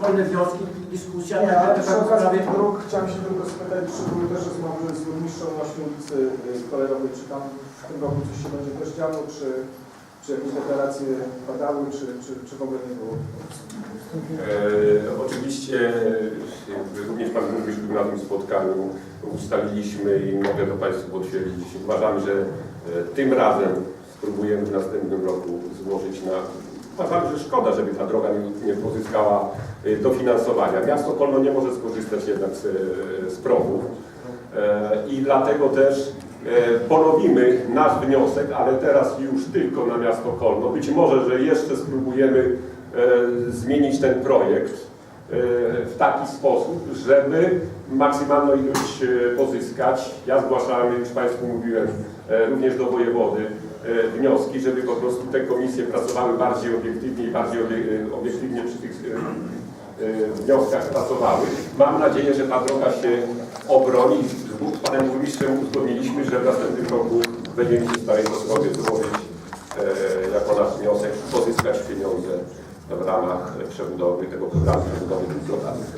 wolne wnioski, dyskusja, Nie, ale tak, przy tak, okazji tych dróg chciałem się tylko spytać, czy były też rozmowy z burmistrzą właśnie ulicy Kolejowej, czy tam w tym roku coś się będzie też działo, czy, czy jakieś deklaracje padały, czy, czy, czy w ogóle nie było? E, oczywiście również Pan Burmistrz był na tym spotkaniu, ustaliliśmy i mogę to Państwu potwierdzić. Uważam, że e, tym razem spróbujemy w następnym roku złożyć na... Uważam, że szkoda, żeby ta droga nie, nie pozyskała e, dofinansowania. Miasto Kolno nie może skorzystać jednak z, e, z e, i dlatego też e, ponowimy nasz wniosek, ale teraz już tylko na miasto Kolno. Być może, że jeszcze spróbujemy e, zmienić ten projekt w taki sposób, żeby maksymalną ilość e, pozyskać. Ja zgłaszałem, już Państwu mówiłem, e, również do wojewody e, wnioski, żeby po prostu te komisje pracowały bardziej obiektywnie i bardziej obie- obiektywnie przy tych e, e, wnioskach pracowały. Mam nadzieję, że ta droga się obroni. Z Panem Burmistrzem uzgodniliśmy, że w następnym roku będziemy się starali to sobie złożyć e, jako nasz wniosek, pozyskać pieniądze w ramach przebudowy tego programu przebudowy. Dziękuję.